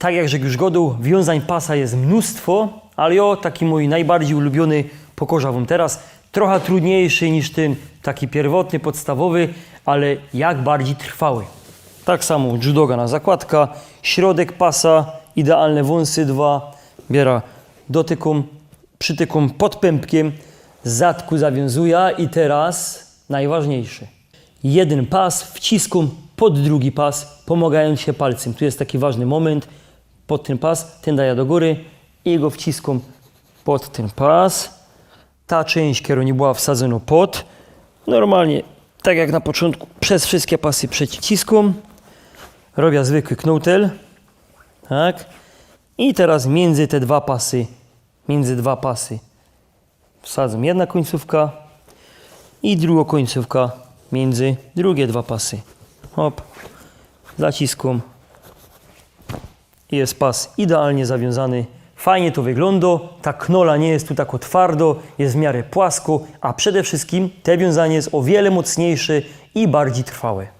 Tak jak żeś już godą, wiązań pasa jest mnóstwo, ale jo, taki mój najbardziej ulubiony pokorza wam teraz. Trochę trudniejszy niż ten taki pierwotny, podstawowy, ale jak bardziej trwały. Tak samo judoga na zakładka, środek pasa, idealne wąsy dwa, biera dotyką, przytyką pod pępkiem, zadku zawiązuje i teraz najważniejszy. Jeden pas wciską pod drugi pas, pomagając się palcem. Tu jest taki ważny moment. Pod ten pas, ten daje do góry i go wciską pod ten pas. Ta część, która nie była wsadzona pod, normalnie, tak jak na początku, przez wszystkie pasy przeciską. Robię zwykły knotel. Tak. I teraz między te dwa pasy, między dwa pasy wsadzam jedna końcówka i druga końcówka między drugie dwa pasy. Hop, zaciskom. Jest pas idealnie zawiązany. Fajnie to wygląda. Ta knola nie jest tu tak twardo, jest w miarę płasko, a przede wszystkim te wiązanie jest o wiele mocniejsze i bardziej trwałe.